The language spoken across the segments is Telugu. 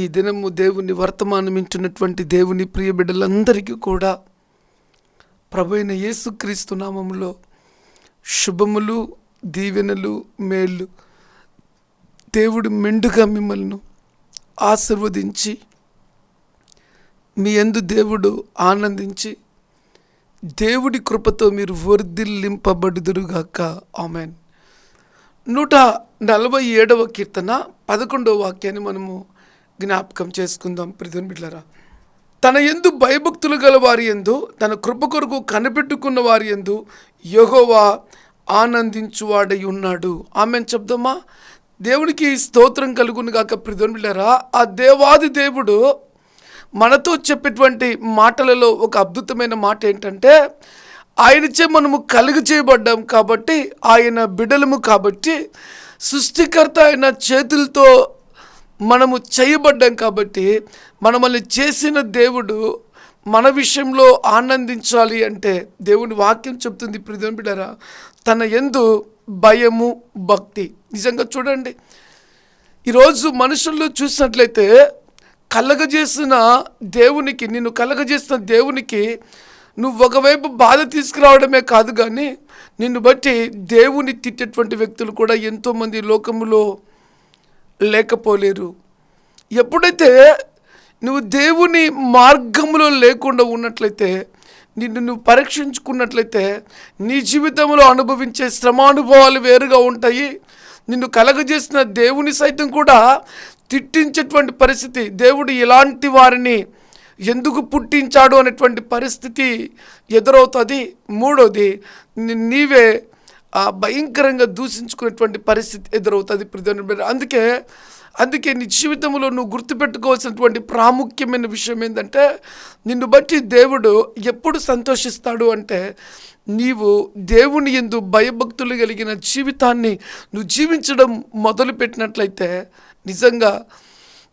ఈ దినము దేవుని వర్తమానమించినటువంటి దేవుని ప్రియ బిడ్డలందరికీ కూడా ప్రభు అయిన యేసుక్రీస్తు నామములో శుభములు దీవెనలు మేళ్ళు దేవుడు మెండుగా మిమ్మల్ని ఆశీర్వదించి మీ ఎందు దేవుడు ఆనందించి దేవుడి కృపతో మీరు వర్ధిల్లింపబడుదురుగాక. ఆమెన్. నూట నలభై ఏడవ కీర్తన పదకొండవ వాక్యాన్ని మనము జ్ఞాపకం చేసుకుందాం ప్రిధుని బిడ్లరా తన ఎందు భయభక్తులు గల వారి ఎందు తన కృప కొరకు కనిపెట్టుకున్న వారి ఎందు యహోవా ఆనందించువాడై ఉన్నాడు. ఆమె చెప్దామా? దేవునికి స్తోత్రం కలుగును గాక ప్రిధుని బిడ్డలారా. ఆ దేవాది దేవుడు మనతో చెప్పేటువంటి మాటలలో ఒక అద్భుతమైన మాట ఏంటంటే ఆయనచే మనము కలుగు చేయబడ్డాం కాబట్టి ఆయన బిడలము కాబట్టి సృష్టికర్త అయిన చేతులతో మనము చేయబడ్డాం కాబట్టి మనమల్ని చేసిన దేవుడు మన విషయంలో ఆనందించాలి అంటే దేవుని వాక్యం చెప్తుంది ప్రియం తన ఎందు భయము భక్తి. నిజంగా చూడండి. ఈరోజు మనుషుల్లో చూసినట్లయితే కలగజేసిన దేవునికి నిన్ను కలగజేసిన దేవునికి నువ్వు ఒకవైపు బాధ తీసుకురావడమే కాదు కానీ నిన్ను బట్టి దేవుని తిట్టేటువంటి వ్యక్తులు కూడా ఎంతోమంది లోకములో లేకపోలేరు. ఎప్పుడైతే నువ్వు దేవుని మార్గంలో లేకుండా ఉన్నట్లయితే నిన్ను నువ్వు పరీక్షించుకున్నట్లయితే నీ జీవితంలో అనుభవించే శ్రమానుభవాలు వేరుగా ఉంటాయి. నిన్ను కలగజేసిన దేవుని సైతం కూడా తిట్టించేటువంటి పరిస్థితి దేవుడు ఇలాంటి వారిని ఎందుకు పుట్టించాడు అనేటువంటి పరిస్థితి ఎదురవుతుంది. మూడోది నీవే భయంకరంగా దూషించుకునేటువంటి పరిస్థితి ఎదురవుతుంది ప్రతి అందుకే అందుకే నీ జీవితంలో నువ్వు గుర్తుపెట్టుకోవాల్సినటువంటి ప్రాముఖ్యమైన విషయం ఏంటంటే నిన్ను బట్టి దేవుడు ఎప్పుడు సంతోషిస్తాడు అంటే నీవు దేవుని ఎందు భయభక్తులు కలిగిన జీవితాన్ని నువ్వు జీవించడం మొదలుపెట్టినట్లయితే నిజంగా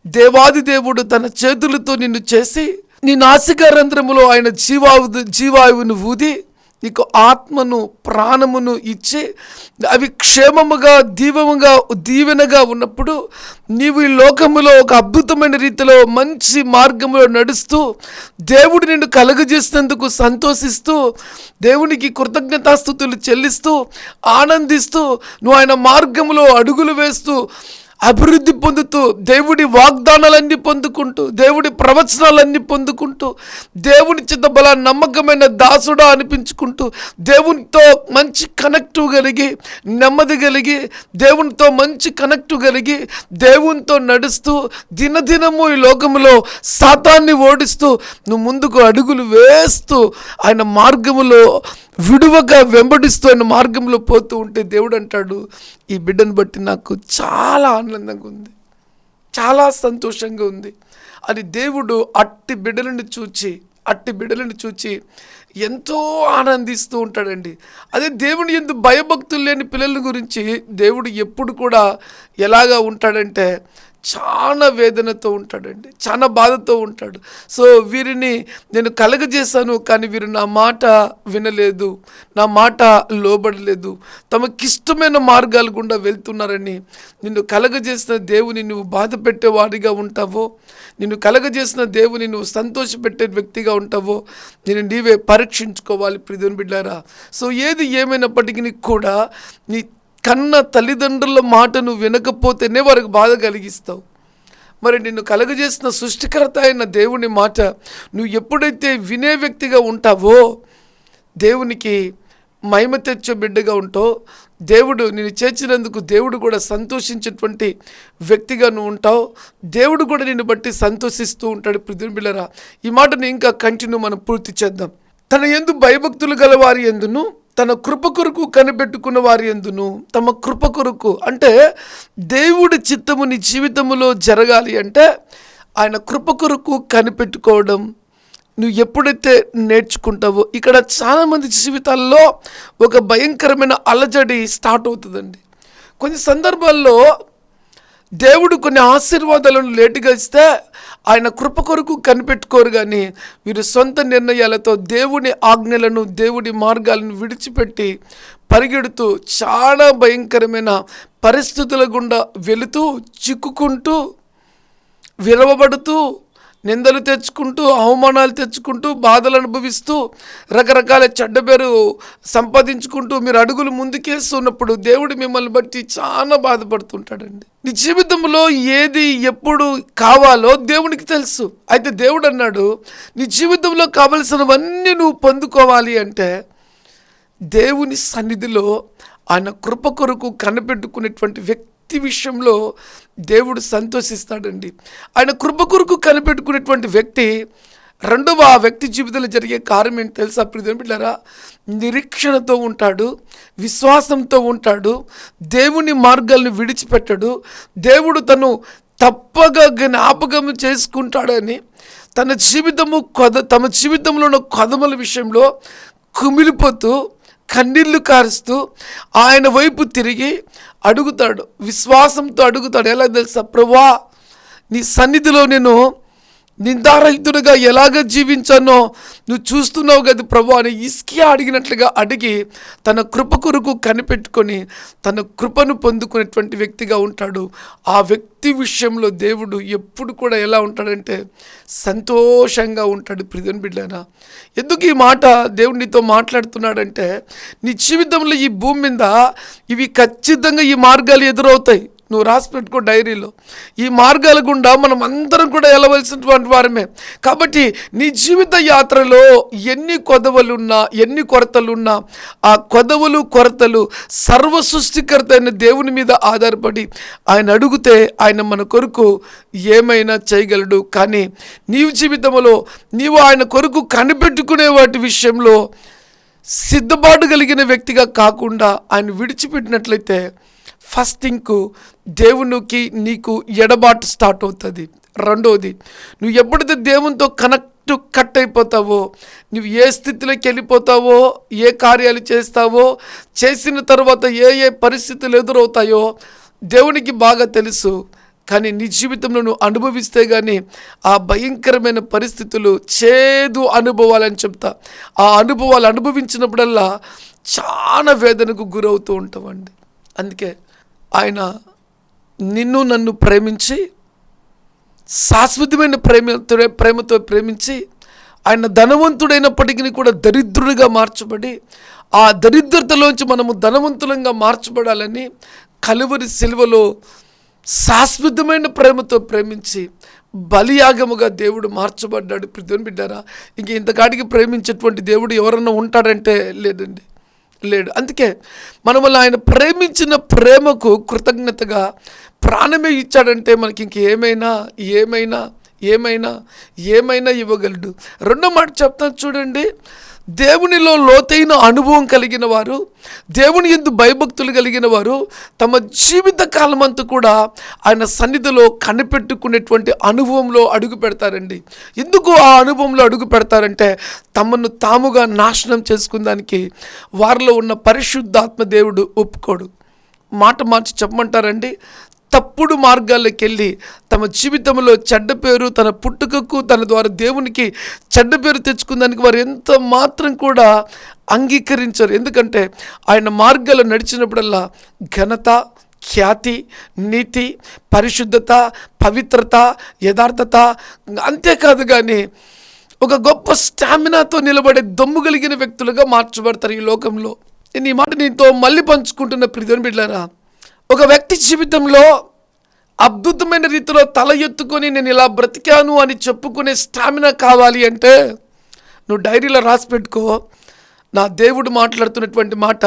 దేవాది దేవుడు తన చేతులతో నిన్ను చేసి నీ నాసిక రంధ్రములో ఆయన జీవావు జీవాయువును ఊది నీకు ఆత్మను ప్రాణమును ఇచ్చి అవి క్షేమముగా దీవముగా దీవెనగా ఉన్నప్పుడు నీవు ఈ లోకములో ఒక అద్భుతమైన రీతిలో మంచి మార్గంలో నడుస్తూ దేవుడు నిన్ను కలుగజేసినందుకు సంతోషిస్తూ దేవునికి కృతజ్ఞతాస్థుతులు చెల్లిస్తూ ఆనందిస్తూ నువ్వు ఆయన మార్గంలో అడుగులు వేస్తూ అభివృద్ధి పొందుతూ దేవుడి వాగ్దానాలన్నీ పొందుకుంటూ దేవుడి ప్రవచనాలన్నీ పొందుకుంటూ దేవుని చిత్త బల నమ్మకమైన దాసుడా అనిపించుకుంటూ దేవునితో మంచి కనెక్ట్ కలిగి నెమ్మది కలిగి దేవునితో మంచి కనెక్ట్ కలిగి దేవునితో నడుస్తూ దినదినము ఈ లోకములో సాతాన్ని ఓడిస్తూ నువ్వు ముందుకు అడుగులు వేస్తూ ఆయన మార్గములో విడువగా వెంబడిస్తున్న మార్గంలో పోతూ ఉంటే దేవుడు అంటాడు ఈ బిడ్డను బట్టి నాకు చాలా ఆనందంగా ఉంది. చాలా సంతోషంగా ఉంది. అని దేవుడు అట్టి బిడ్డలను చూచి అట్టి బిడ్డలను చూచి ఎంతో ఆనందిస్తూ ఉంటాడండి. అదే దేవుని ఎందు భయభక్తులు లేని పిల్లల గురించి దేవుడు ఎప్పుడు కూడా ఎలాగా ఉంటాడంటే చాలా వేదనతో ఉంటాడండి చాలా బాధతో ఉంటాడు. సో వీరిని నేను కలగజేశాను కానీ వీరు నా మాట వినలేదు నా మాట లోబడలేదు. తమకిష్టమైన మార్గాలు గుండా వెళ్తున్నారని నిన్ను కలగజేసిన దేవుని నువ్వు బాధ పెట్టేవాడిగా ఉంటావో నిన్ను కలగజేసిన దేవుని నువ్వు సంతోషపెట్టే వ్యక్తిగా ఉంటావో నేను నీవే పరీక్షించుకోవాలి ప్రిధుని బిడ్డారా. సో ఏది ఏమైనప్పటికీ కూడా నీ కన్న తల్లిదండ్రుల మాటను వినకపోతేనే వారికి బాధ కలిగిస్తావు. మరి నిన్ను కలుగజేసిన సృష్టికర్త అయిన దేవుని మాట నువ్వు ఎప్పుడైతే వినే వ్యక్తిగా ఉంటావో దేవునికి మహిమ తెచ్చే బిడ్డగా ఉంటో దేవుడు నేను చేర్చినందుకు దేవుడు కూడా సంతోషించేటువంటి వ్యక్తిగా నువ్వు ఉంటావు. దేవుడు కూడా నిన్ను బట్టి సంతోషిస్తూ ఉంటాడు పృథ్వీ బిళ్ళరా. ఈ మాటను ఇంకా కంటిన్యూ మనం పూర్తి చేద్దాం. తన ఎందు భయభక్తులు గల వారి ఎందును? తన కృప కొరకు కనిపెట్టుకున్న వారి ఎందును? తమ కృప కొరకు. అంటే దేవుడి చిత్తము నీ జీవితంలో జరగాలి అంటే ఆయన కృప కొరకు కనిపెట్టుకోవడం. నువ్వు ఎప్పుడైతే నేర్చుకుంటావో ఇక్కడ చాలామంది జీవితాల్లో ఒక భయంకరమైన అలజడి స్టార్ట్ అవుతుందండి. కొన్ని సందర్భాల్లో దేవుడు కొన్ని ఆశీర్వాదాలను లేటుగా ఇస్తే ఆయన కృప కొరకు కనిపెట్టుకోరు కానీ వీరు సొంత నిర్ణయాలతో దేవుని ఆజ్ఞలను దేవుడి మార్గాలను విడిచిపెట్టి పరిగెడుతూ చాలా భయంకరమైన పరిస్థితుల గుండా వెళుతూ చిక్కుకుంటూ విరవబడుతూ నిందలు తెచ్చుకుంటూ అవమానాలు తెచ్చుకుంటూ బాధలు అనుభవిస్తూ రకరకాల చెడ్డ పేరు సంపాదించుకుంటూ మీరు అడుగులు ముందుకేస్తున్నప్పుడు దేవుడు మిమ్మల్ని బట్టి చాలా బాధపడుతుంటాడండి. నీ జీవితంలో ఏది ఎప్పుడు కావాలో దేవునికి తెలుసు. అయితే దేవుడు అన్నాడు నీ జీవితంలో కావలసినవన్నీ నువ్వు పొందుకోవాలి అంటే దేవుని సన్నిధిలో ఆయన కృప కొరకు కనిపెట్టుకునేటువంటి వ్యక్తి విషయంలో దేవుడు సంతోషిస్తాడండి. ఆయన కృప కొరకు కనిపెట్టుకునేటువంటి వ్యక్తి రెండవ ఆ వ్యక్తి జీవితంలో జరిగే కార్యం ఏంటి తెలుసా ప్రియమైన బిడ్డారా నిరీక్షణతో ఉంటాడు విశ్వాసంతో ఉంటాడు దేవుని మార్గాలను విడిచిపెట్టడు దేవుడు తను తప్పగా జ్ఞాపకం చేసుకుంటాడని తన జీవితము కొద తమ జీవితంలో ఉన్న కొదమల విషయంలో కుమిలిపోతూ కన్నీళ్ళు కారుస్తూ ఆయన వైపు తిరిగి అడుగుతాడు. విశ్వాసంతో అడుగుతాడు. ఎలా తెలుసా? ప్రభా నీ సన్నిధిలో నేను నిందారహితుడిగా ఎలాగ జీవించానో నువ్వు చూస్తున్నావు కదా ప్రభు అని ఇస్కియా అడిగినట్లుగా అడిగి తన కృప కొరకు కనిపెట్టుకొని తన కృపను పొందుకునేటువంటి వ్యక్తిగా ఉంటాడు. ఆ వ్యక్తి విషయంలో దేవుడు ఎప్పుడు కూడా ఎలా ఉంటాడంటే సంతోషంగా ఉంటాడు ప్రిదన్ బిడ్డనా ఎందుకు ఈ మాట దేవుడు నీతో మాట్లాడుతున్నాడంటే నీ జీవితంలో ఈ భూమి మీద ఇవి ఖచ్చితంగా ఈ మార్గాలు ఎదురవుతాయి. నువ్వు రాసి పెట్టుకో డైరీలో. ఈ మార్గాల గుండా మనం అందరం కూడా వెళ్ళవలసినటువంటి వారమే. కాబట్టి నీ జీవిత యాత్రలో ఎన్ని కొదవలున్నా ఎన్ని కొరతలున్నా ఆ కొదవలు కొరతలు సర్వ సృష్టికర్త అయిన దేవుని మీద ఆధారపడి ఆయన అడిగితే ఆయన మన కొరకు ఏమైనా చేయగలడు. కానీ నీవు జీవితంలో నీవు ఆయన కొరకు కనిపెట్టుకునే వాటి విషయంలో సిద్ధపాటు కలిగిన వ్యక్తిగా కాకుండా ఆయన విడిచిపెట్టినట్లయితే ఫస్ట్ థింక్ దేవునికి నీకు ఎడబాటు స్టార్ట్ అవుతుంది. రెండవది నువ్వు ఎప్పుడైతే దేవునితో కనెక్ట్ కట్ అయిపోతావో నువ్వు ఏ స్థితిలోకి వెళ్ళిపోతావో ఏ కార్యాలు చేస్తావో చేసిన తర్వాత ఏ ఏ పరిస్థితులు ఎదురవుతాయో దేవునికి బాగా తెలుసు. కానీ నీ జీవితంలో నువ్వు అనుభవిస్తే కానీ ఆ భయంకరమైన పరిస్థితులు చేదు అనుభవాలని చెప్తా. ఆ అనుభవాలు అనుభవించినప్పుడల్లా చాలా వేదనకు గురవుతూ ఉంటామండి అందుకే ఆయన నిన్ను నన్ను ప్రేమించి శాశ్వతమైన ప్రేమ ప్రేమతో ప్రేమించి ఆయన ధనవంతుడైనప్పటికీ కూడా దరిద్రుడిగా మార్చబడి ఆ దరిద్రతలోంచి మనము ధనవంతులంగా మార్చబడాలని కలువరి సిలువలో శాశ్వతమైన ప్రేమతో ప్రేమించి బలియాగముగా దేవుడు మార్చబడ్డాడు. ప్రతిని బిడ్డారా ఇంక ఇంతకాటికి ప్రేమించేటువంటి దేవుడు ఎవరన్నా ఉంటాడంటే లేదండి. లేడు. అందుకే మనమల్ని ఆయన ప్రేమించిన ప్రేమకు కృతజ్ఞతగా ప్రాణమే ఇచ్చాడంటే మనకి ఇంక ఏమైనా ఏమైనా ఏమైనా ఏమైనా ఇవ్వగలడు. రెండో మాట చెప్తాను చూడండి. దేవునిలో లోతైన అనుభవం కలిగిన వారు దేవుని ఎందు భయభక్తులు కలిగిన వారు తమ జీవిత కాలమంతా కూడా ఆయన సన్నిధిలో కనిపెట్టుకునేటువంటి అనుభవంలో అడుగు పెడతారండి. ఎందుకు ఆ అనుభవంలో అడుగు పెడతారంటే తమను తాముగా నాశనం చేసుకుందానికి వారిలో ఉన్న పరిశుద్ధాత్మ దేవుడు ఒప్పుకోడు. మాట మార్చి చెప్పమంటారండి? తప్పుడు మార్గాల్లోకి వెళ్ళి తమ జీవితంలో చెడ్డ పేరు తన పుట్టుకకు తన ద్వారా దేవునికి చెడ్డ పేరు తెచ్చుకుందానికి వారు ఎంత మాత్రం కూడా అంగీకరించరు. ఎందుకంటే ఆయన మార్గాలు నడిచినప్పుడల్లా ఘనత ఖ్యాతి నీతి పరిశుద్ధత పవిత్రత యథార్థత అంతేకాదు కానీ ఒక గొప్ప స్టామినాతో నిలబడే దమ్ము కలిగిన వ్యక్తులుగా మార్చబడతారు ఈ లోకంలో. నేను ఈ మాట నీతో మళ్ళీ పంచుకుంటున్న ప్రిధన్ బిడ్డారా ఒక వ్యక్తి జీవితంలో అద్భుతమైన రీతిలో తల ఎత్తుకొని నేను ఇలా బ్రతికాను అని చెప్పుకునే స్టామినా కావాలి అంటే నువ్వు డైరీలో రాసి పెట్టుకో. నా దేవుడు మాట్లాడుతున్నటువంటి మాట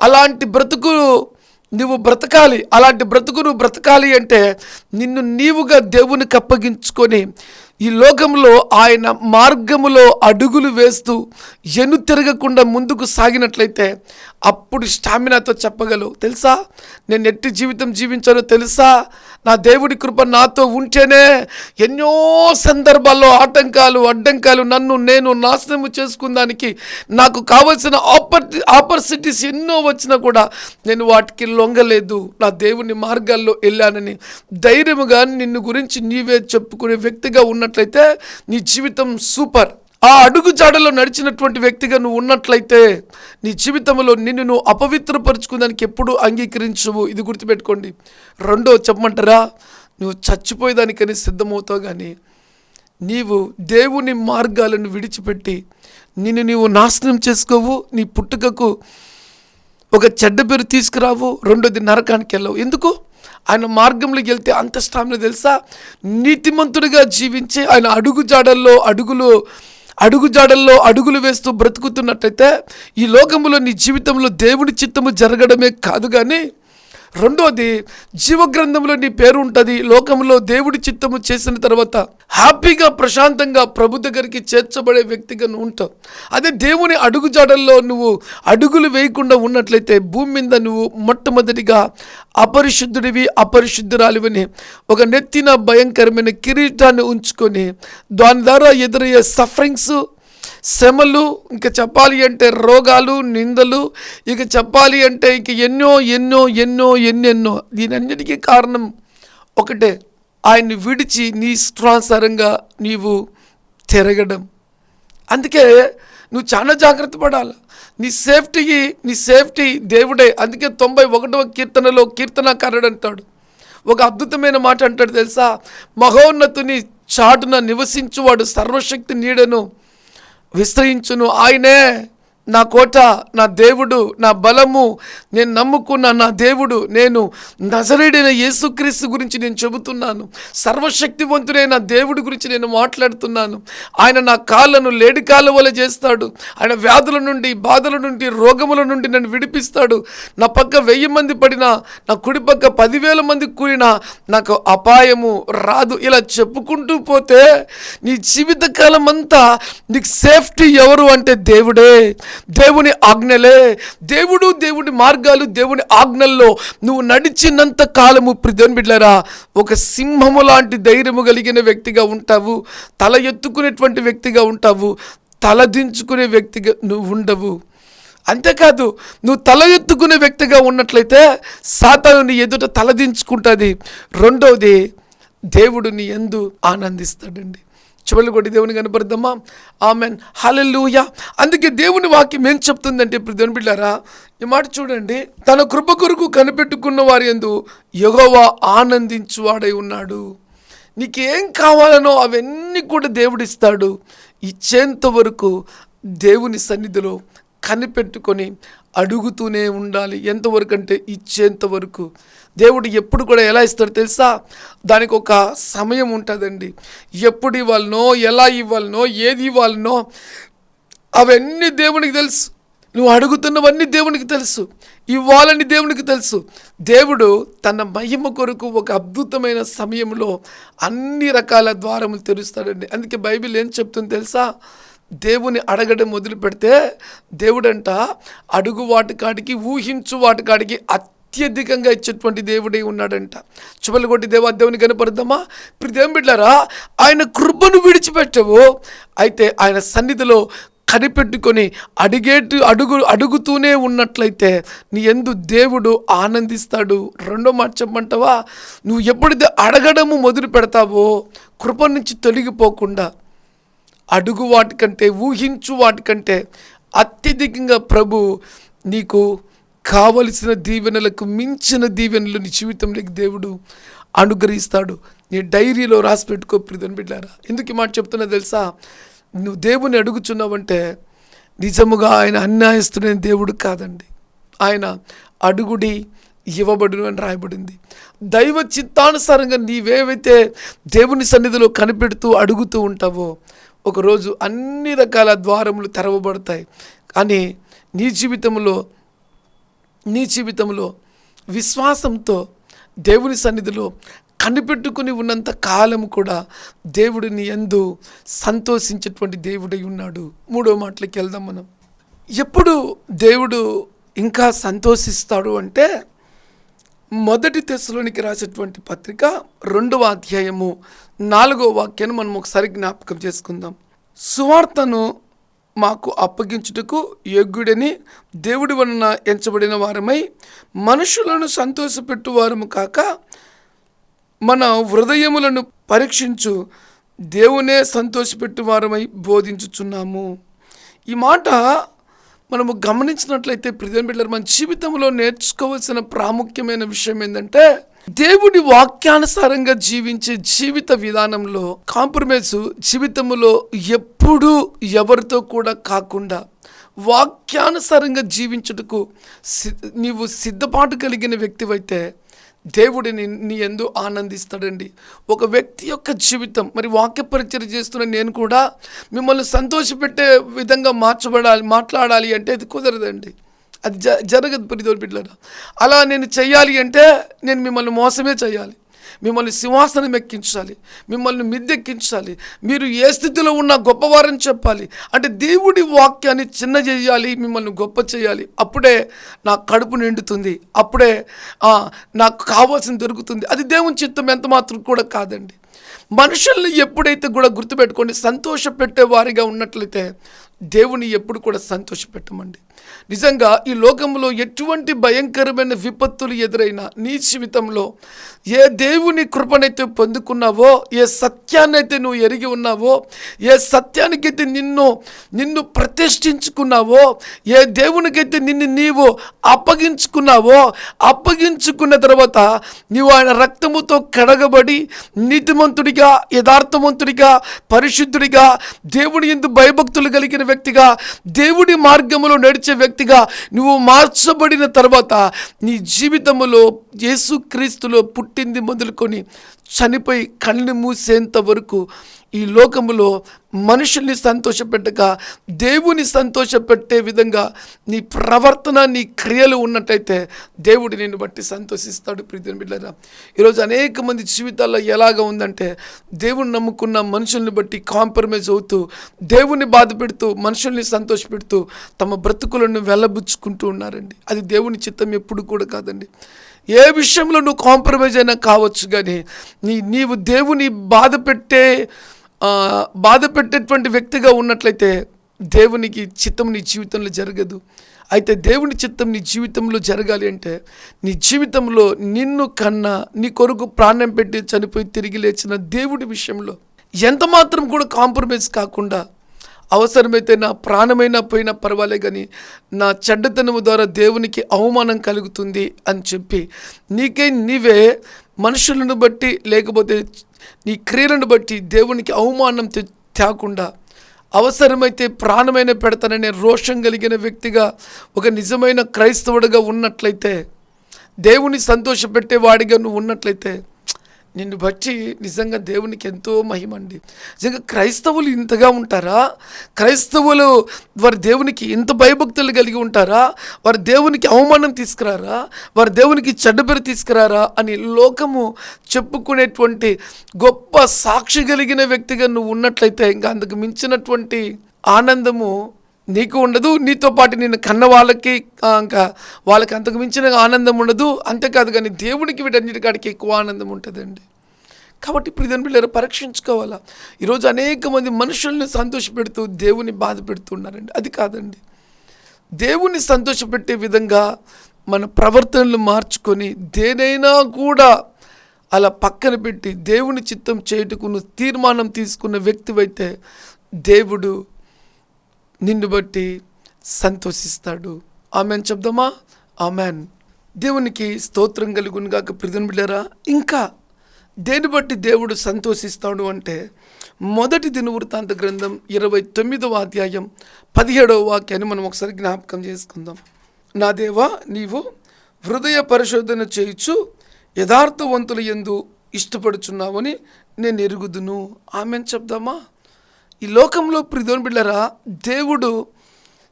అలాంటి బ్రతుకు నువ్వు బ్రతకాలి. అలాంటి బ్రతుకు నువ్వు బ్రతకాలి అంటే నిన్ను నీవుగా దేవునికి అప్పగించుకొని ఈ లోకంలో ఆయన మార్గములో అడుగులు వేస్తూ ఎను తిరగకుండా ముందుకు సాగినట్లయితే అప్పుడు స్టామినాతో చెప్పగలవు. తెలుసా? నేను ఎట్టి జీవితం జీవించానో తెలుసా? నా దేవుడి కృప నాతో ఉంటేనే ఎన్నో సందర్భాల్లో ఆటంకాలు అడ్డంకాలు నన్ను నేను నాశనము చేసుకుందానికి నాకు కావలసిన ఆపర్ ఆపర్చునిటీస్ ఎన్నో వచ్చినా కూడా నేను వాటికి లొంగలేదు. నా దేవుని మార్గాల్లో వెళ్ళానని ధైర్యముగా నిన్ను గురించి నీవే చెప్పుకునే వ్యక్తిగా ఉన్నట్లయితే నీ జీవితం సూపర్. ఆ అడుగు జాడలో నడిచినటువంటి వ్యక్తిగా నువ్వు ఉన్నట్లయితే నీ జీవితంలో నిన్ను నువ్వు అపవిత్రపరుచుకుందానికి ఎప్పుడు అంగీకరించవు. ఇది గుర్తుపెట్టుకోండి. రెండో చెప్పమంటారా? నువ్వు చచ్చిపోయేదానికని సిద్ధమవుతావు కానీ నీవు దేవుని మార్గాలను విడిచిపెట్టి నిన్ను నీవు నాశనం చేసుకోవు. నీ పుట్టుకకు ఒక చెడ్డ పేరు తీసుకురావు. రెండోది నరకానికి వెళ్ళవు. ఎందుకు? ఆయన మార్గంలోకి వెళ్తే అంత స్టామిన తెలుసా? నీతిమంతుడిగా జీవించి ఆయన అడుగు జాడల్లో అడుగులు అడుగుజాడల్లో అడుగులు వేస్తూ బ్రతుకుతున్నట్టయితే ఈ లోకంలో నీ జీవితంలో దేవుని చిత్తము జరగడమే కాదు కానీ రెండోది జీవగ్రంథంలో నీ పేరు ఉంటుంది లోకంలో దేవుడి చిత్తము చేసిన తర్వాత హ్యాపీగా ప్రశాంతంగా ప్రభు దగ్గరికి చేర్చబడే వ్యక్తిగా నువ్వు ఉంటావు. అదే దేవుని అడుగుజాడల్లో నువ్వు అడుగులు వేయకుండా ఉన్నట్లయితే భూమి మీద నువ్వు మొట్టమొదటిగా అపరిశుద్ధుడివి అపరిశుద్ధురాలివని ఒక నెత్తిన భయంకరమైన కిరీటాన్ని ఉంచుకొని దాని ద్వారా ఎదురయ్యే సఫరింగ్స్ శ్రమలు ఇంకా చెప్పాలి అంటే రోగాలు నిందలు ఇక చెప్పాలి అంటే ఇంక ఎన్నో ఎన్నో ఎన్నో ఎన్నెన్నో. దీనన్నిటికీ కారణం ఒకటే. ఆయన్ని విడిచి నీ ఇష్టానుసారంగా నీవు తిరగడం. అందుకే నువ్వు చాలా జాగ్రత్త పడాలి. నీ సేఫ్టీకి నీ సేఫ్టీ దేవుడే. అందుకే తొంభై ఒకటవ కీర్తనలో కీర్తనకారుడు అంటాడు. ఒక అద్భుతమైన మాట అంటాడు తెలుసా? మహోన్నతుని చాటున నివసించువాడు సర్వశక్తి నీడను. విస్తరించును ఆయనే. నా కోట నా దేవుడు నా బలము నేను నమ్ముకున్న నా దేవుడు నేను నజరేడైన యేసుక్రీస్తు గురించి నేను చెబుతున్నాను. సర్వశక్తివంతుడైన దేవుడి గురించి నేను మాట్లాడుతున్నాను. ఆయన నా కాళ్ళను లేడి కాళ్ళ వల్ల చేస్తాడు. ఆయన వ్యాధుల నుండి బాధల నుండి రోగముల నుండి నన్ను విడిపిస్తాడు. నా పక్క వెయ్యి మంది పడినా నా కుడి పక్క పదివేల మంది కూడినా నాకు అపాయము రాదు. ఇలా చెప్పుకుంటూ పోతే నీ జీవితకాలం అంతా నీకు సేఫ్టీ ఎవరు అంటే దేవుడే. దేవుని ఆజ్ఞలే. దేవుడు దేవుడి మార్గాలు దేవుని ఆజ్ఞల్లో నువ్వు నడిచినంత కాలము ప్రిధన్ బిడ్లరా ఒక సింహము లాంటి ధైర్యము కలిగిన వ్యక్తిగా ఉంటావు తల ఎత్తుకునేటువంటి వ్యక్తిగా ఉంటావు తల దించుకునే వ్యక్తిగా నువ్వు ఉండవు. అంతేకాదు నువ్వు తల ఎత్తుకునే వ్యక్తిగా ఉన్నట్లయితే సాతాను నీ ఎదుట తలదించుకుంటుంది రెండవది దేవుడు నీ ఎందు ఆనందిస్తాడండి. చివరి కొట్టి దేవుని కనపడదామా ఆమెన్. హలెలూయ అందుకే దేవుని వాక్యం ఏం చెప్తుందంటే ఇప్పుడు దేవుని బిడ్డారా ఈ మాట చూడండి. తన కృప కొరకు కనిపెట్టుకున్న వారి ఎందు యగోవా ఆనందించువాడై ఉన్నాడు. నీకేం కావాలనో అవన్నీ కూడా దేవుడిస్తాడు. ఇచ్చేంత వరకు దేవుని సన్నిధిలో కనిపెట్టుకొని అడుగుతూనే ఉండాలి. ఎంతవరకు అంటే ఇచ్చేంత వరకు దేవుడు ఎప్పుడు కూడా ఎలా ఇస్తాడు తెలుసా? దానికి ఒక సమయం ఉంటుందండి. ఎప్పుడు ఇవ్వాలనో ఎలా ఇవ్వాలనో ఏది ఇవ్వాలనో అవన్నీ దేవునికి తెలుసు. నువ్వు అడుగుతున్నవన్నీ దేవునికి తెలుసు. ఇవ్వాలని దేవునికి తెలుసు. దేవుడు తన మహిమ కొరకు ఒక అద్భుతమైన సమయంలో అన్ని రకాల ద్వారములు తెరుస్తాడండి. అందుకే బైబిల్ ఏం చెప్తుంది తెలుసా? దేవుని అడగడం మొదలు పెడితే దేవుడంట అడుగు వాటికాడికి ఊహించు వాటికాడికి అత్యధికంగా ఇచ్చేటువంటి దేవుడే ఉన్నాడంట. చుబలు కొట్టి దేవా దేవుని కనపడదామా ఇప్పుడు బిడ్డారా ఆయన కృపను విడిచిపెట్టవు. అయితే ఆయన సన్నిధిలో కనిపెట్టుకొని అడిగేటు అడుగు అడుగుతూనే ఉన్నట్లయితే నీ ఎందు దేవుడు ఆనందిస్తాడు. రెండో మాట చెప్పమంటావా? నువ్వు ఎప్పుడైతే అడగడము మొదలు పెడతావో కృప నుంచి తొలగిపోకుండా అడుగు వాటికంటే ఊహించు వాటికంటే అత్యధికంగా ప్రభు నీకు కావలసిన దీవెనలకు మించిన దీవెనలు నీ జీవితంలోకి దేవుడు అనుగ్రహిస్తాడు. నీ డైరీలో రాసి పెట్టుకో ప్రిదని బిడ్డారా. ఎందుకు ఈ మాట చెప్తున్నా తెలుసా? నువ్వు దేవుని అడుగుచున్నావంటే నిజముగా ఆయన అన్యాయస్తుడైన దేవుడు కాదండి. ఆయన అడుగుడి ఇవ్వబడును అని రాయబడింది. దైవ చిత్తానుసారంగా నీవేవైతే దేవుని సన్నిధిలో కనిపెడుతూ అడుగుతూ ఉంటావో ఒకరోజు అన్ని రకాల ద్వారములు తెరవబడతాయి. కానీ నీ జీవితంలో నీ జీవితంలో విశ్వాసంతో దేవుని సన్నిధిలో కనిపెట్టుకుని ఉన్నంత కాలం కూడా దేవుడిని ఎందు సంతోషించేటువంటి దేవుడై ఉన్నాడు. మూడో మాటలకి వెళ్దాం మనం. ఎప్పుడు దేవుడు ఇంకా సంతోషిస్తాడు అంటే మొదటి తెశలోనికి రాసేటువంటి పత్రిక రెండవ అధ్యాయము నాలుగో వాక్యాన్ని మనం ఒకసారి జ్ఞాపకం చేసుకుందాం. సువార్తను మాకు అప్పగించుటకు యోగ్యుడని దేవుడి వలన ఎంచబడిన వారమై మనుషులను సంతోషపెట్టు వారము కాక మన హృదయములను పరీక్షించు దేవునే సంతోషపెట్టు వారమై బోధించుచున్నాము. ఈ మాట మనము గమనించినట్లయితే ప్రియం మన జీవితంలో నేర్చుకోవాల్సిన ప్రాముఖ్యమైన విషయం ఏంటంటే దేవుడి వాక్యానుసారంగా జీవించే జీవిత విధానంలో కాంప్రమైజ్ జీవితంలో ఎప్పుడూ ఎవరితో కూడా కాకుండా వాక్యానుసారంగా జీవించుటకు నీవు సిద్ధపాటు కలిగిన వ్యక్తివైతే దేవుడిని నీ ఎందు ఆనందిస్తాడండి. ఒక వ్యక్తి యొక్క జీవితం మరి వాక్య పరిచయం చేస్తున్న నేను కూడా మిమ్మల్ని సంతోషపెట్టే విధంగా మార్చబడాలి మాట్లాడాలి అంటే అది కుదరదండి. అది జ జరగదు పరిధోలు బిడ్డలారా అలా నేను చెయ్యాలి అంటే నేను మిమ్మల్ని మోసమే చేయాలి మిమ్మల్ని సింహాసనం ఎక్కించాలి. మిమ్మల్ని మిద్దెక్కించాలి. మీరు ఏ స్థితిలో ఉన్నా గొప్పవారని చెప్పాలి. అంటే దేవుడి వాక్యాన్ని చిన్న చేయాలి మిమ్మల్ని గొప్ప చేయాలి. అప్పుడే నా కడుపు నిండుతుంది. అప్పుడే నాకు కావాల్సింది దొరుకుతుంది. అది దేవుని చిత్తం ఎంత మాత్రం కూడా కాదండి. మనుషుల్ని ఎప్పుడైతే కూడా గుర్తుపెట్టుకోండి సంతోషపెట్టే వారిగా ఉన్నట్లయితే దేవుని ఎప్పుడు కూడా సంతోషపెట్టమండి. నిజంగా ఈ లోకంలో ఎటువంటి భయంకరమైన విపత్తులు ఎదురైనా నీ జీవితంలో ఏ దేవుని కృపనైతే పొందుకున్నావో ఏ సత్యాన్నైతే నువ్వు ఎరిగి ఉన్నావో ఏ సత్యానికైతే నిన్ను నిన్ను ప్రతిష్ఠించుకున్నావో ఏ దేవునికైతే నిన్ను నీవు అప్పగించుకున్నావో అప్పగించుకున్న తర్వాత నీవు ఆయన రక్తముతో కడగబడి నీతిమంతుడిగా యథార్థవంతుడిగా పరిశుద్ధుడిగా దేవుని ఎందు భయభక్తులు కలిగిన వ్యక్తిగా దేవుడి మార్గములో నడిచే వ్యక్తిగా నువ్వు మార్చబడిన తర్వాత నీ జీవితంలో యేసుక్రీస్తులో పుట్టింది మొదలుకొని చనిపోయి కళ్ళు మూసేంత వరకు ఈ లోకములో మనుషుల్ని సంతోషపెట్టక దేవుని సంతోషపెట్టే విధంగా నీ ప్రవర్తన నీ క్రియలు ఉన్నట్టయితే దేవుడు నిన్ను బట్టి సంతోషిస్తాడు ప్రీతిని బిడ్డరా ఈరోజు అనేక మంది జీవితాల్లో ఎలాగ ఉందంటే దేవుని నమ్ముకున్న మనుషుల్ని బట్టి కాంప్రమైజ్ అవుతూ దేవుని బాధ పెడుతూ మనుషుల్ని సంతోషపెడుతూ తమ బ్రతుకులను వెళ్ళబుచ్చుకుంటూ ఉన్నారండి. అది దేవుని చిత్తం ఎప్పుడు కూడా కాదండి. ఏ విషయంలో నువ్వు కాంప్రమైజ్ అయినా కావచ్చు కానీ నీ నీవు దేవుని బాధ పెట్టే బాధ పెట్టేటువంటి వ్యక్తిగా ఉన్నట్లయితే దేవునికి చిత్తం నీ జీవితంలో జరగదు. అయితే దేవుని చిత్తం నీ జీవితంలో జరగాలి అంటే నీ జీవితంలో నిన్ను కన్నా నీ కొరకు ప్రాణం పెట్టి చనిపోయి తిరిగి లేచిన దేవుడి విషయంలో ఎంత మాత్రం కూడా కాంప్రమైజ్ కాకుండా అవసరమైతే నా ప్రాణమైనా పోయినా పర్వాలే కానీ నా చెడ్డతనము ద్వారా దేవునికి అవమానం కలుగుతుంది అని చెప్పి నీకే నీవే మనుషులను బట్టి లేకపోతే నీ క్రియలను బట్టి దేవునికి అవమానం తేకుండా అవసరమైతే ప్రాణమైన పెడతాననే రోషం కలిగిన వ్యక్తిగా ఒక నిజమైన క్రైస్తవుడిగా ఉన్నట్లయితే దేవుని సంతోషపెట్టే వాడిగా నువ్వు ఉన్నట్లయితే నిన్ను బట్టి నిజంగా దేవునికి ఎంతో మహిమండి. నిజంగా క్రైస్తవులు ఇంతగా ఉంటారా? క్రైస్తవులు వారి దేవునికి ఇంత భయభక్తులు కలిగి ఉంటారా? వారి దేవునికి అవమానం తీసుకురారా? వారి దేవునికి చెడ్డ పేరు తీసుకురారా? అని లోకము చెప్పుకునేటువంటి గొప్ప సాక్షి కలిగిన వ్యక్తిగా నువ్వు ఉన్నట్లయితే ఇంకా అందుకు మించినటువంటి ఆనందము నీకు ఉండదు నీతో పాటు నేను కన్న వాళ్ళకి ఇంకా వాళ్ళకి అంతకు మించిన ఆనందం ఉండదు. అంతేకాదు కానీ దేవునికి వీటన్నిటికాడికి ఎక్కువ ఆనందం ఉంటుందండి. కాబట్టి ప్రిధన్ పిల్లలు పరీక్షించుకోవాలా? ఈరోజు అనేక మంది మనుషుల్ని సంతోషపెడుతూ దేవుని బాధ పెడుతున్నారండి అది కాదండి. దేవుని సంతోషపెట్టే విధంగా మన ప్రవర్తనలు మార్చుకొని దేనైనా కూడా అలా పక్కన పెట్టి దేవుని చిత్తం చేయుటకు తీర్మానం తీసుకున్న వ్యక్తివైతే దేవుడు నిన్ను బట్టి సంతోషిస్తాడు. ఆమెన్ చెప్దామా? ఆమెన్. దేవునికి స్తోత్రం కలుగును గాక బిడ్డరా ఇంకా దేని బట్టి దేవుడు సంతోషిస్తాడు అంటే మొదటి దినవృత్తాంత గ్రంథం ఇరవై తొమ్మిదవ అధ్యాయం పదిహేడవ వాక్యాన్ని మనం ఒకసారి జ్ఞాపకం చేసుకుందాం. నా దేవా నీవు హృదయ పరిశోధన చేయుచు యథార్థవంతుల ఎందు ఇష్టపడుచున్నావని నేను ఎరుగుదును. ఆమెను చెప్దామా? ఈ లోకంలో ప్రిధోన్ బిళ్ళరా దేవుడు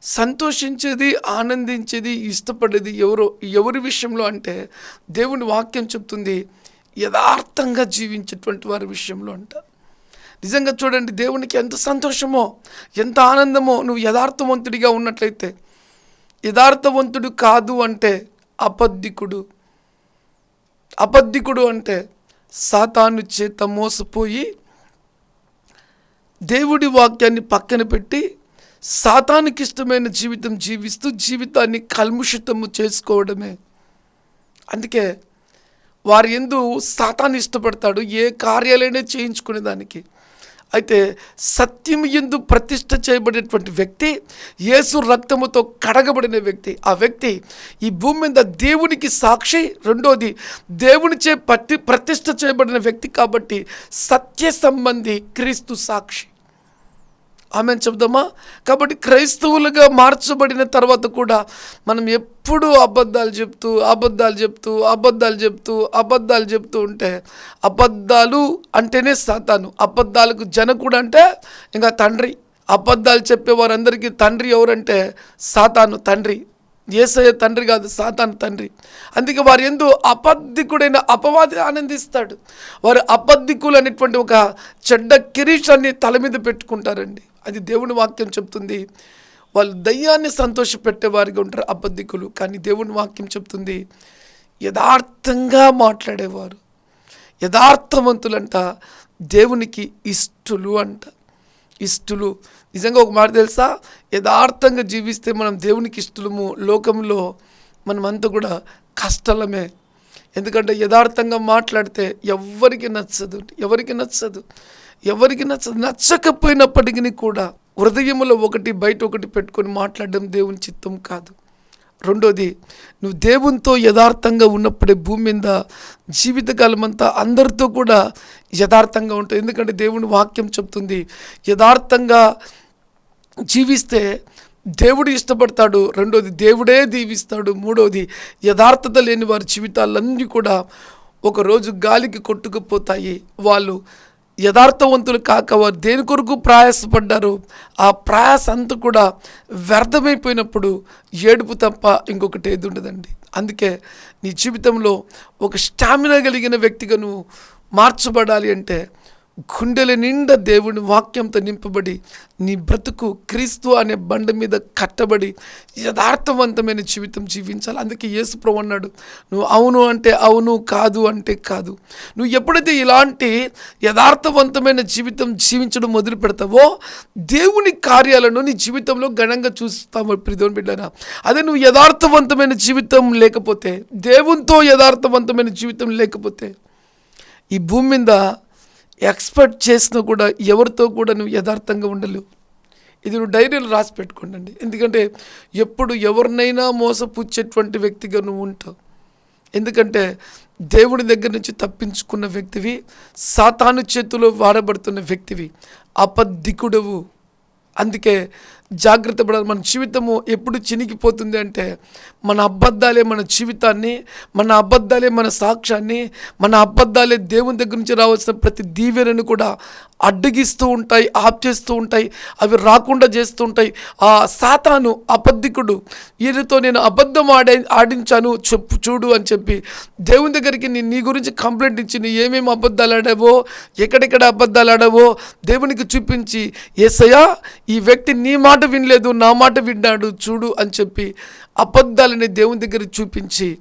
సంతోషించేది ఆనందించేది ఇష్టపడేది ఎవరో ఎవరి విషయంలో అంటే దేవుని వాక్యం చెప్తుంది యథార్థంగా జీవించేటువంటి వారి విషయంలో అంట. నిజంగా చూడండి దేవునికి ఎంత సంతోషమో ఎంత ఆనందమో నువ్వు యథార్థవంతుడిగా ఉన్నట్లయితే యథార్థవంతుడు కాదు అంటే అబద్ధికుడు. అబద్ధికుడు అంటే సాతాను చేత మోసపోయి దేవుడి వాక్యాన్ని పక్కన పెట్టి సాతానికి ఇష్టమైన జీవితం జీవిస్తూ జీవితాన్ని కల్ముషితము చేసుకోవడమే. అందుకే వారి ఎందు సాతాన్ని ఇష్టపడతాడు ఏ కార్యాలైనా చేయించుకునే దానికి. అయితే సత్యం ఎందు ప్రతిష్ట చేయబడినటువంటి వ్యక్తి యేసు రక్తముతో కడగబడిన వ్యక్తి. ఆ వ్యక్తి ఈ భూమి మీద దేవునికి సాక్షి. రెండోది దేవునిచే పట్టి ప్రతిష్ట చేయబడిన వ్యక్తి కాబట్టి సత్య సంబంధి క్రీస్తు సాక్షి. ఆమె చెప్దామా? కాబట్టి క్రైస్తవులుగా మార్చబడిన తర్వాత కూడా మనం ఎప్పుడూ అబద్ధాలు చెప్తూ అబద్ధాలు చెప్తూ అబద్ధాలు చెప్తూ అబద్ధాలు చెప్తూ ఉంటే అబద్ధాలు అంటేనే సాతాను. అబద్ధాలకు జనకుడు అంటే ఇంకా తండ్రి. అబద్ధాలు చెప్పే వారందరికీ తండ్రి ఎవరంటే సాతాను తండ్రి. ఏసయ్య తండ్రి కాదు సాతాను తండ్రి. అందుకే వారు ఎందు అబద్ధికుడైన అపవాది ఆనందిస్తాడు. వారు అబద్ధికులు అనేటువంటి ఒక చెడ్డ కిరీషాన్ని తల మీద పెట్టుకుంటారండి. అది దేవుని వాక్యం చెప్తుంది. వాళ్ళు దయ్యాన్ని సంతోషపెట్టేవారిగా ఉంటారు అబద్ధికులు. కానీ దేవుని వాక్యం చెప్తుంది యథార్థంగా మాట్లాడేవారు. యథార్థవంతులంట దేవునికి ఇష్టలు అంట. ఇష్టలు. నిజంగా ఒక మాట తెలుసా? యథార్థంగా జీవిస్తే మనం దేవునికి ఇష్టలము. లోకంలో మనమంతా కూడా కష్టలమే. ఎందుకంటే యథార్థంగా మాట్లాడితే ఎవరికి నచ్చదు. ఎవరికి నచ్చదు? ఎవరికి నచ్చ నచ్చకపోయినప్పటికీ కూడా హృదయములో ఒకటి బయట ఒకటి పెట్టుకొని మాట్లాడడం దేవుని చిత్తం కాదు. రెండోది నువ్వు దేవునితో యథార్థంగా ఉన్నప్పుడే భూమి మీద జీవితకాలం అంతా అందరితో కూడా యథార్థంగా ఉంటుంది ఎందుకంటే దేవుని వాక్యం చెప్తుంది యథార్థంగా జీవిస్తే దేవుడు ఇష్టపడతాడు. రెండోది దేవుడే దీవిస్తాడు. మూడోది యథార్థత లేని వారి జీవితాలన్నీ కూడా ఒకరోజు గాలికి కొట్టుకుపోతాయి. వాళ్ళు యథార్థవంతులు కాక వారు దేని కొరకు ప్రయాసపడ్డారు ఆ ప్రయాస అంతా కూడా వ్యర్థమైపోయినప్పుడు ఏడుపు తప్ప ఇంకొకటి ఏది ఉండదండి. అందుకే నీ జీవితంలో ఒక స్టామినా కలిగిన వ్యక్తిగా నువ్వు మార్చబడాలి అంటే గుండెల నిండా దేవుని వాక్యంతో నింపబడి నీ బ్రతుకు క్రీస్తు అనే బండ మీద కట్టబడి యథార్థవంతమైన జీవితం జీవించాలి. అందుకే యేసుప్రభు అన్నాడు నువ్వు అవును అంటే అవును కాదు అంటే కాదు. నువ్వు ఎప్పుడైతే ఇలాంటి యథార్థవంతమైన జీవితం జీవించడం మొదలు పెడతావో దేవుని కార్యాలను నీ జీవితంలో ఘనంగా చూస్తావు ప్రిదోని బిడ్డనా అదే నువ్వు యథార్థవంతమైన జీవితం లేకపోతే దేవునితో యథార్థవంతమైన జీవితం లేకపోతే ఈ భూమి మీద ఎక్స్పెక్ట్ చేసినా కూడా ఎవరితో కూడా నువ్వు యథార్థంగా ఉండలేవు. ఇది నువ్వు డైరీలో రాసి పెట్టుకోండి ఎందుకంటే ఎప్పుడు ఎవరినైనా మోసపుచ్చేటువంటి వ్యక్తిగా నువ్వు ఉంటావు. ఎందుకంటే దేవుడి దగ్గర నుంచి తప్పించుకున్న వ్యక్తివి సాతాను చేతిలో వాడబడుతున్న వ్యక్తివి అపద్ధికుడవు అందుకే జాగ్రత్త పడాలి. మన జీవితము ఎప్పుడు చినిగిపోతుంది అంటే మన అబద్ధాలే మన జీవితాన్ని మన అబద్ధాలే మన సాక్ష్యాన్ని మన అబద్ధాలే దేవుని దగ్గర నుంచి రావాల్సిన ప్రతి దీవెనను కూడా అడ్డగిస్తూ ఉంటాయి ఆప్ చేస్తూ ఉంటాయి అవి రాకుండా చేస్తూ ఉంటాయి. ఆ సాతాను అబద్ధికుడు వీరితో నేను అబద్ధం ఆడే ఆడించాను చెప్పు చూడు అని చెప్పి దేవుని దగ్గరికి నీ నీ గురించి కంప్లైంట్ ఇచ్చి నీ ఏమేమి అబద్ధాలు ఆడావో ఎక్కడెక్కడ అబద్ధాలు ఆడావో దేవునికి చూపించి ఏసయ్యా ఈ వ్యక్తి నీ మాట వినలేదు నా మాట విన్నాడు చూడు అని చెప్పి అబద్ధాలని దేవుని దగ్గర చూపించి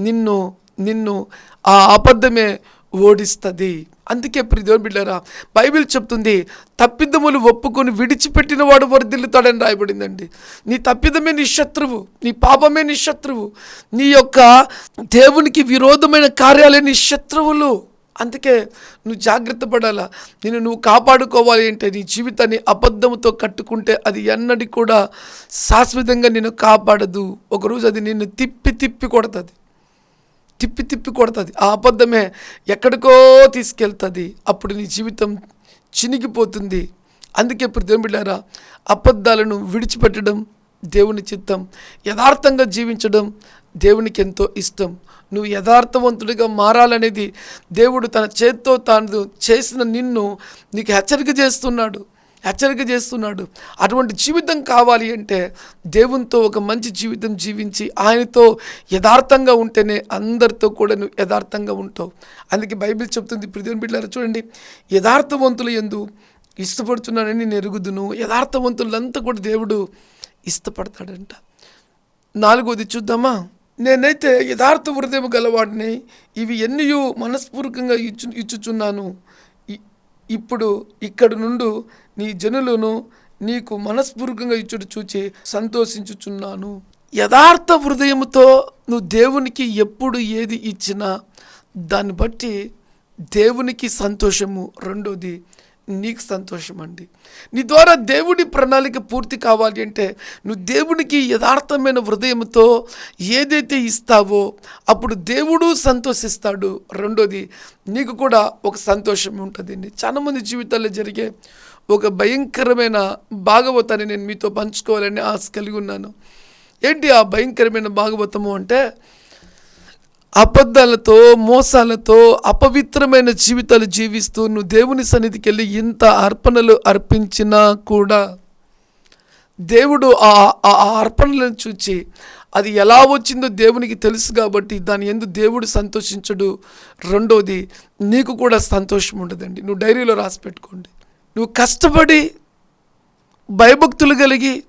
నిన్ను నిన్ను ఆ అబద్ధమే ఓడిస్తుంది. అందుకే ప్రిదేవుని బిడ్డారా బైబిల్ చెప్తుంది తప్పిదములు ఒప్పుకొని విడిచిపెట్టిన వాడు వరదిల్లుతాడని రాయబడిందండి. నీ తప్పిదమే నీ శత్రువు నీ పాపమే నీ శత్రువు నీ యొక్క దేవునికి విరోధమైన కార్యాలే నీ శత్రువులు. అందుకే నువ్వు జాగ్రత్త పడాలా. నేను నువ్వు కాపాడుకోవాలి అంటే నీ జీవితాన్ని అబద్ధంతో కట్టుకుంటే అది ఎన్నటి కూడా శాశ్వతంగా నేను కాపాడదు. ఒకరోజు అది నిన్ను తిప్పి తిప్పి కొడుతుంది. తిప్పి తిప్పి కొడుతుంది. ఆ అబద్ధమే ఎక్కడికో తీసుకెళ్తుంది. అప్పుడు నీ జీవితం చినిగిపోతుంది. అందుకే ఇప్పుడు దేవుని బిడ్డారా అబద్ధాలను విడిచిపెట్టడం దేవుని చిత్తం. యథార్థంగా జీవించడం దేవునికి ఎంతో ఇష్టం. నువ్వు యథార్థవంతుడిగా మారాలనేది దేవుడు తన చేత్తో తాను చేసిన నిన్ను నీకు హెచ్చరిక చేస్తున్నాడు. హెచ్చరిక చేస్తున్నాడు. అటువంటి జీవితం కావాలి అంటే దేవునితో ఒక మంచి జీవితం జీవించి ఆయనతో యథార్థంగా ఉంటేనే అందరితో కూడా నువ్వు యథార్థంగా ఉంటావు. అందుకే బైబిల్ చెప్తుంది ప్రతిదిన బిడ్డారు చూడండి యథార్థవంతులు ఎందు ఇష్టపడుతున్నానని నేను ఎరుగుదును. యథార్థవంతులంతా కూడా దేవుడు ఇష్టపడతాడంట. నాలుగోది చూద్దామా? నేనైతే యథార్థ హృదయం గలవాడిని ఇవి ఎన్నయూ మనస్పూర్వకంగా ఇచ్చు ఇచ్చుచున్నాను. ఇప్పుడు ఇక్కడ నుండు నీ జనులను నీకు మనస్పూర్వకంగా ఇచ్చుడు చూచి సంతోషించుచున్నాను. యథార్థ హృదయముతో నువ్వు దేవునికి ఎప్పుడు ఏది ఇచ్చినా దాన్ని బట్టి దేవునికి సంతోషము. రెండోది నీకు సంతోషం అండి. నీ ద్వారా దేవుడి ప్రణాళిక పూర్తి కావాలి అంటే నువ్వు దేవునికి యథార్థమైన హృదయంతో ఏదైతే ఇస్తావో అప్పుడు దేవుడు సంతోషిస్తాడు. రెండోది నీకు కూడా ఒక సంతోషం ఉంటుందండి. చాలామంది జీవితాల్లో జరిగే ఒక భయంకరమైన భాగవతాన్ని నేను మీతో పంచుకోవాలని ఆశ కలిగి ఉన్నాను. ఏంటి ఆ భయంకరమైన భాగవతము అంటే అబద్ధాలతో మోసాలతో అపవిత్రమైన జీవితాలు జీవిస్తూ నువ్వు దేవుని సన్నిధికి వెళ్ళి ఇంత అర్పణలు అర్పించినా కూడా దేవుడు ఆ ఆ ఆ అర్పణలను చూచి అది ఎలా వచ్చిందో దేవునికి తెలుసు కాబట్టి దాని ఎందు దేవుడు సంతోషించడు. రెండోది నీకు కూడా సంతోషం ఉండదండి. నువ్వు డైరీలో రాసి పెట్టుకోండి. నువ్వు కష్టపడి భయభక్తులు కలిగి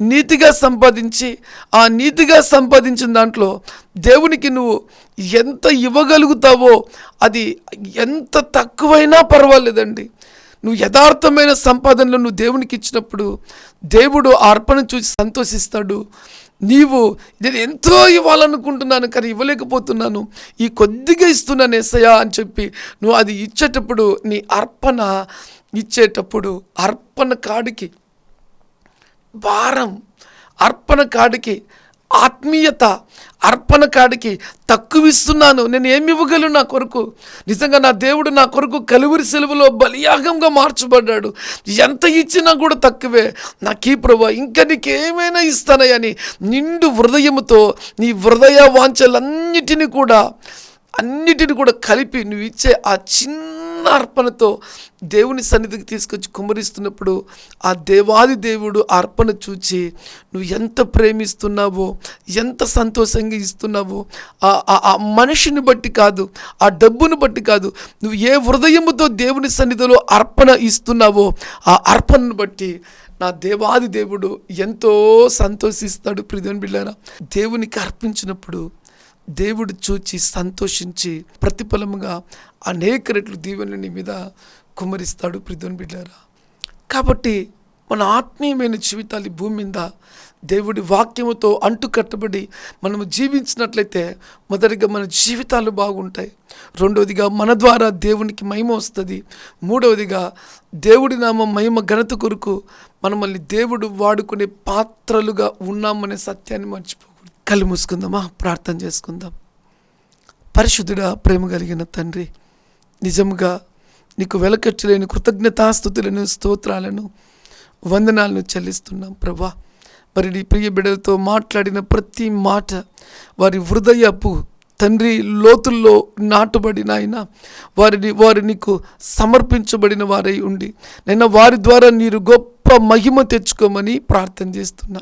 నీతిగా సంపాదించి ఆ నీతిగా సంపాదించిన దాంట్లో దేవునికి నువ్వు ఎంత ఇవ్వగలుగుతావో అది ఎంత తక్కువైనా పర్వాలేదండి. నువ్వు యథార్థమైన సంపాదనలు నువ్వు దేవునికి ఇచ్చినప్పుడు దేవుడు ఆ అర్పణ చూసి సంతోషిస్తాడు. నీవు నేను ఎంతో ఇవ్వాలనుకుంటున్నాను కానీ ఇవ్వలేకపోతున్నాను. ఈ కొద్దిగా ఇస్తున్నాను ఎస్సయా అని చెప్పి నువ్వు అది ఇచ్చేటప్పుడు నీ అర్పణ ఇచ్చేటప్పుడు అర్పణ కాడికి భారం అర్పణ కాడికి ఆత్మీయత అర్పణ కాడికి తక్కువ ఇస్తున్నాను నేను ఏమి ఇవ్వగలను నా కొరకు? నిజంగా నా దేవుడు నా కొరకు కలువురి సెలవులో బలియాగంగా మార్చబడ్డాడు. ఎంత ఇచ్చినా కూడా తక్కువే. నాకీ ఈ ప్రభా ఇంకా నీకేమైనా ఇస్తానని నిండు హృదయముతో నీ హృదయ వాంఛలన్నిటినీ కూడా అన్నిటిని కూడా కలిపి నువ్వు ఇచ్చే ఆ చిన్న అర్పణతో దేవుని సన్నిధికి తీసుకొచ్చి కుమరిస్తున్నప్పుడు ఆ దేవాది దేవుడు అర్పణ చూచి నువ్వు ఎంత ప్రేమిస్తున్నావో ఎంత సంతోషంగా ఇస్తున్నావో ఆ ఆ- ఆ మనిషిని బట్టి కాదు ఆ డబ్బును బట్టి కాదు నువ్వు ఏ హృదయముతో దేవుని సన్నిధిలో అర్పణ ఇస్తున్నావో ఆ అర్పణను బట్టి నా దేవాది దేవుడు ఎంతో సంతోషిస్తాడు. ప్రిధన్ బిళ్ళారా దేవునికి అర్పించినప్పుడు దేవుడు చూచి సంతోషించి ప్రతిఫలముగా అనేక రెట్లు దీవెనలు నీ మీద కుమరిస్తాడు ప్రిధుని బిడ్డారా. కాబట్టి మన ఆత్మీయమైన జీవితాలు భూమి మీద దేవుడి వాక్యముతో అంటుకట్టబడి మనము జీవించినట్లయితే మొదటిగా మన జీవితాలు బాగుంటాయి. రెండవదిగా మన ద్వారా దేవునికి మహిమ వస్తుంది. మూడవదిగా దేవుడి నామ మహిమ ఘనత కొరకు మనమల్ని దేవుడు వాడుకునే పాత్రలుగా ఉన్నామనే సత్యాన్ని మర్చిపో కళ్ళు మూసుకుందామా? ప్రార్థన చేసుకుందాం. పరిశుద్ధుడా ప్రేమ కలిగిన తండ్రి నిజంగా నీకు వెలకట్టలేని కృతజ్ఞతాస్థుతులను స్తోత్రాలను వందనాలను చెల్లిస్తున్నాం ప్రభా. మరి నీ ప్రియ బిడ్డలతో మాట్లాడిన ప్రతి మాట వారి హృదయపు తండ్రి లోతుల్లో నాటుబడిన ఆయన వారిని వారి నీకు సమర్పించబడిన వారై ఉండి నేను వారి ద్వారా మీరు గొప్ప మహిమ తెచ్చుకోమని ప్రార్థన చేస్తున్నా.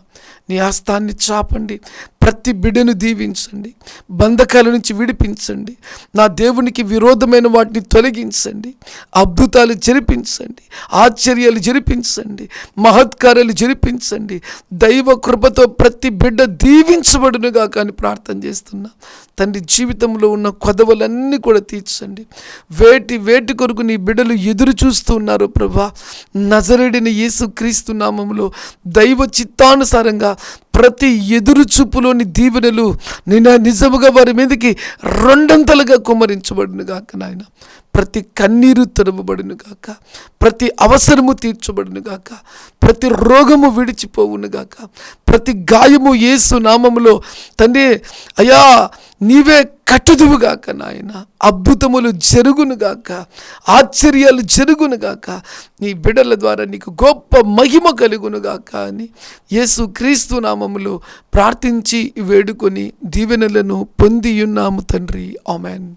నీ హస్తాన్ని చాపండి. ప్రతి బిడ్డను దీవించండి. బంధకాల నుంచి విడిపించండి. నా దేవునికి విరోధమైన వాటిని తొలగించండి. అద్భుతాలు జరిపించండి. ఆశ్చర్యాలు జరిపించండి. మహత్కార్యాలు జరిపించండి. దైవ కృపతో ప్రతి బిడ్డ దీవించబడునుగా కానీ ప్రార్థన చేస్తున్నా. తండ్రి జీవితంలో ఉన్న కొదవలన్నీ కూడా తీర్చండి. వేటి వేటి కొరకు నీ బిడ్డలు ఎదురు చూస్తూ ఉన్నారు ప్రభా. నజరేడిని యేసు క్రీస్తు నామంలో దైవ చిత్తానుసారంగా ప్రతి ఎదురు చూపులోని దీవెనలు నిన్న నిజముగా వారి మీదకి రెండంతలుగా కుమరించబడినగాక నాయన. ప్రతి కన్నీరు తొడవబడును గాక. ప్రతి అవసరము తీర్చబడును గాక. ప్రతి రోగము విడిచిపోవును గాక. ప్రతి గాయము యేసు నామములో తండ్రి అయ్యా నీవే కట్టుదువుగాక నాయన. అద్భుతములు జరుగునుగాక ఆశ్చర్యాలు జరుగునుగాక నీ బిడల ద్వారా నీకు గొప్ప మహిమ కలుగునుగాక అని యేసు క్రీస్తు నామములో ప్రార్థించి వేడుకొని దీవెనలను పొందియున్నాము తండ్రి. ఆమెన్.